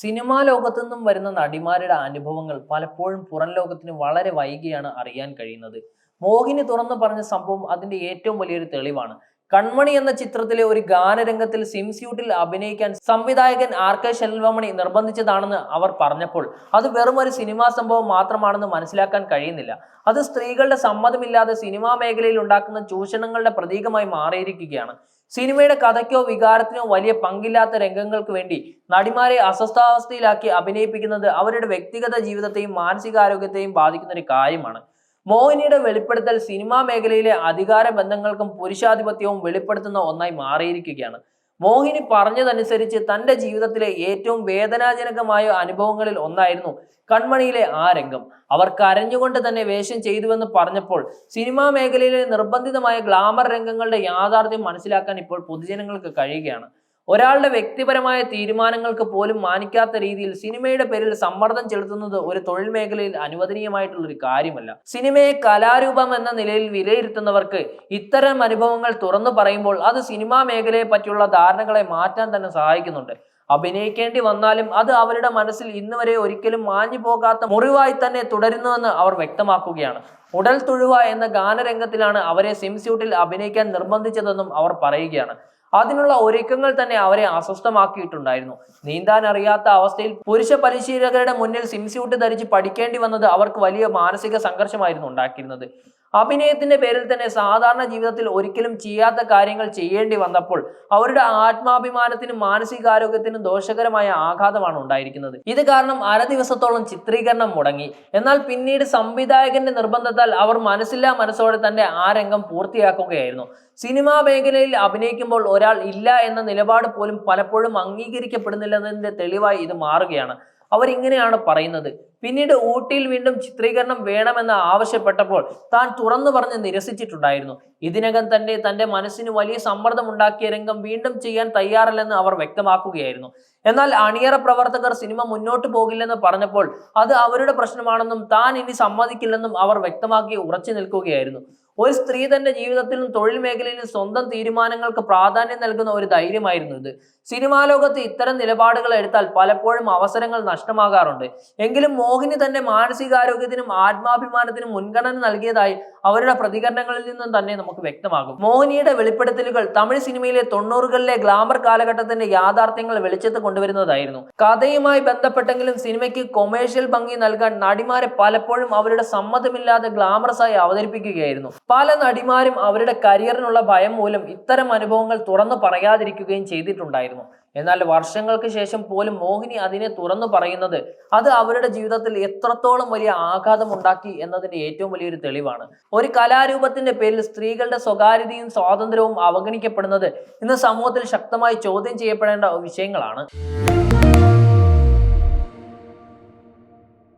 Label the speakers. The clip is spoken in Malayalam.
Speaker 1: സിനിമാ ലോകത്തു നിന്നും വരുന്ന നടിമാരുടെ അനുഭവങ്ങൾ പലപ്പോഴും പുറം ലോകത്തിന് വളരെ വൈകിയാണ് അറിയാൻ കഴിയുന്നത്. മോഹിനി തുറന്നു പറഞ്ഞ സംഭവം അതിന്റെ ഏറ്റവും വലിയൊരു തെളിവാണ്. കൺമണി എന്ന ചിത്രത്തിലെ ഒരു ഗാനരംഗത്തിൽ സിംസ്യൂട്ടിൽ അഭിനയിക്കാൻ സംവിധായകൻ ആർ കെ ശെൽവമണി നിർബന്ധിച്ചതാണെന്ന് അവർ പറഞ്ഞപ്പോൾ അത് വെറും ഒരു സിനിമാ സംഭവം മാത്രമാണെന്ന് മനസ്സിലാക്കാൻ കഴിയുന്നില്ല. അത് സ്ത്രീകളുടെ സമ്മതമില്ലാതെ സിനിമാ മേഖലയിൽ ഉണ്ടാക്കുന്ന ചൂഷണങ്ങളുടെ പ്രതീകമായി മാറിയിരിക്കുകയാണ്. സിനിമയുടെ കഥയ്ക്കോ വികാരത്തിനോ വലിയ പങ്കില്ലാത്ത രംഗങ്ങൾക്ക് വേണ്ടി നടിമാരെ അസ്വസ്ഥാവസ്ഥയിലാക്കി അഭിനയിപ്പിക്കുന്നത് അവരുടെ വ്യക്തിഗത ജീവിതത്തെയും മാനസികാരോഗ്യത്തെയും ബാധിക്കുന്ന ഒരു കാര്യമാണ്. മോഹിനിയുടെ വെളിപ്പെടുത്തൽ സിനിമാ മേഖലയിലെ അധികാര ബന്ധങ്ങൾക്കും പുരുഷാധിപത്യവും വെളിപ്പെടുത്തുന്ന ഒന്നായി മാറിയിരിക്കുകയാണ്. മോഹിനി പറഞ്ഞതനുസരിച്ച് തന്റെ ജീവിതത്തിലെ ഏറ്റവും വേദനാജനകമായ അനുഭവങ്ങളിൽ ഒന്നായിരുന്നു കൺമണിയിലെ ആ രംഗം. അവർ കരഞ്ഞുകൊണ്ട് തന്നെ വേഷം ചെയ്തുവെന്ന് പറഞ്ഞപ്പോൾ സിനിമാ മേഖലയിലെ നിർബന്ധിതമായ ഗ്ലാമർ രംഗങ്ങളുടെ യാഥാർത്ഥ്യം മനസ്സിലാക്കാൻ ഇപ്പോൾ പൊതുജനങ്ങൾക്ക് കഴിയുകയാണ്. ഒരാളുടെ വ്യക്തിപരമായ തീരുമാനങ്ങൾക്ക് പോലും മാനിക്കാത്ത രീതിയിൽ സിനിമയുടെ പേരിൽ സമ്മർദ്ദം ചെലുത്തുന്നത് ഒരു തൊഴിൽ മേഖലയിൽ അനുവദനീയമായിട്ടുള്ള ഒരു കാര്യമല്ല. സിനിമയെ കലാരൂപം എന്ന നിലയിൽ വിലയിരുത്തുന്നവർക്ക് ഇത്തരം അനുഭവങ്ങൾ തുറന്നു പറയുമ്പോൾ അത് സിനിമാ മേഖലയെ പറ്റിയുള്ള ധാരണകളെ മാറ്റാൻ തന്നെ സഹായിക്കുന്നുണ്ട്. അഭിനയിക്കേണ്ടി വന്നാലും അത് അവരുടെ മനസ്സിൽ ഇന്ന് വരെ ഒരിക്കലും മാഞ്ഞു പോകാത്ത മുറിവായി തന്നെ തുടരുന്നുവെന്ന് അവർ വ്യക്തമാക്കുകയാണ്. ഉടൽ തുഴുവ എന്ന ഗാനരംഗത്തിലാണ് അവരെ സിംസ്യൂട്ടിൽ അഭിനയിക്കാൻ നിർബന്ധിച്ചതെന്നും അവർ പറയുകയാണ്. അതിനുള്ള ഒരുക്കങ്ങൾ തന്നെ അവരെ അസ്വസ്ഥമാക്കിയിട്ടുണ്ടായിരുന്നു. നീന്താൻ അറിയാത്ത അവസ്ഥയിൽ പുരുഷ പരിശീലകരുടെ മുന്നിൽ സിംസ്യൂട്ട് ധരിച്ച് പഠിക്കേണ്ടി വന്നത് അവർക്ക് വലിയ മാനസിക സംഘർഷമായിരുന്നു ഉണ്ടാക്കിയിരുന്നത്. അഭിനയത്തിന്റെ പേരിൽ തന്നെ സാധാരണ ജീവിതത്തിൽ ഒരിക്കലും ചെയ്യാത്ത കാര്യങ്ങൾ ചെയ്യേണ്ടി വന്നപ്പോൾ അവരുടെ ആത്മാഭിമാനത്തിനും മാനസികാരോഗ്യത്തിനും ദോഷകരമായ ആഘാതമാണ് ഉണ്ടായിരിക്കുന്നത്. ഇത് കാരണം അര ദിവസത്തോളം ചിത്രീകരണം മുടങ്ങി. എന്നാൽ പിന്നീട് സംവിധായകന്റെ നിർബന്ധത്താൽ അവർ മനസ്സില്ലാ മനസ്സോടെ തന്നെ ആ രംഗം പൂർത്തിയാക്കുകയായിരുന്നു. സിനിമാ മേഖലയിൽ അഭിനയിക്കുമ്പോൾ ഒരാൾ ഇല്ല എന്ന നിലപാട് പോലും പലപ്പോഴും അംഗീകരിക്കപ്പെടുന്നില്ലെന്നതിന്റെ തെളിവായി ഇത് മാറുകയാണ്. അവരിങ്ങനെയാണ് പറയുന്നത്. പിന്നീട് ഊട്ടിയിൽ വീണ്ടും ചിത്രീകരണം വേണമെന്ന് ആവശ്യപ്പെട്ടപ്പോൾ താൻ തുറന്നു പറഞ്ഞ് നിരസിച്ചിട്ടുണ്ടായിരുന്നു. ഇതിനകം തന്നെ തന്റെ മനസ്സിന് വലിയ സമ്മർദ്ദം ഉണ്ടാക്കിയ രംഗം വീണ്ടും ചെയ്യാൻ തയ്യാറല്ലെന്ന് അവർ വ്യക്തമാക്കുകയായിരുന്നു. എന്നാൽ അണിയറ പ്രവർത്തകർ സിനിമ മുന്നോട്ട് പോകില്ലെന്ന് പറഞ്ഞപ്പോൾ അത് അവരുടെ പ്രശ്നമാണെന്നും താൻ ഇനി സമ്മതിക്കില്ലെന്നും അവർ വ്യക്തമാക്കി ഉറച്ചു നിൽക്കുകയായിരുന്നു. ഒരു സ്ത്രീ തന്റെ ജീവിതത്തിലും തൊഴിൽ മേഖലയിലും സ്വന്തം തീരുമാനങ്ങൾക്ക് പ്രാധാന്യം നൽകുന്ന ഒരു ധൈര്യമായിരുന്നു ഇത്. സിനിമാ ലോകത്ത് ഇത്തരം നിലപാടുകൾ എടുത്താൽ പലപ്പോഴും അവസരങ്ങൾ നഷ്ടമാകാറുണ്ട്. എങ്കിലും മോഹിനി തന്റെ മാനസികാരോഗ്യത്തിനും ആത്മാഭിമാനത്തിനും മുൻഗണന നൽകിയതായി അവരുടെ പ്രതികരണങ്ങളിൽ നിന്നും തന്നെ നമുക്ക് വ്യക്തമാകും. മോഹിനിയുടെ വെളിപ്പെടുത്തലുകൾ തമിഴ് സിനിമയിലെ തൊണ്ണൂറുകളിലെ ഗ്ലാമർ കാലഘട്ടത്തിന്റെ യാഥാർത്ഥ്യങ്ങൾ വെളിച്ചത്ത് കൊണ്ടുവരുന്നതായിരുന്നു. കഥയുമായി ബന്ധപ്പെട്ടെങ്കിലും സിനിമയ്ക്ക് കൊമേഴ്ഷ്യൽ ഭംഗി നൽകാൻ നടിമാരെ പലപ്പോഴും അവരുടെ സമ്മതമില്ലാതെ ഗ്ലാമറസായി അവതരിപ്പിക്കുകയായിരുന്നു. പല നടിമാരും അവരുടെ കരിയറിനുള്ള ഭയം മൂലം ഇത്തരം അനുഭവങ്ങൾ തുറന്നു പറയാതിരിക്കുകയും ചെയ്തിട്ടുണ്ടായിരുന്നു. എന്നാൽ വർഷങ്ങൾക്ക് ശേഷം പോലും മോഹിനി അതിനെ തുറന്നു പറയുന്നത് അത് അവരുടെ ജീവിതത്തിൽ എത്രത്തോളം വലിയ ആഘാതം ഉണ്ടാക്കി എന്നതിന്റെ ഏറ്റവും വലിയൊരു തെളിവാണ്. ഒരു കലാരൂപത്തിന്റെ പേരിൽ സ്ത്രീകളുടെ സ്വകാര്യതയും സ്വാതന്ത്ര്യവും അവഗണിക്കപ്പെടുന്നത് ഇന്ന് സമൂഹത്തിൽ ശക്തമായി ചോദ്യം ചെയ്യപ്പെടേണ്ട വിഷയങ്ങളാണ്.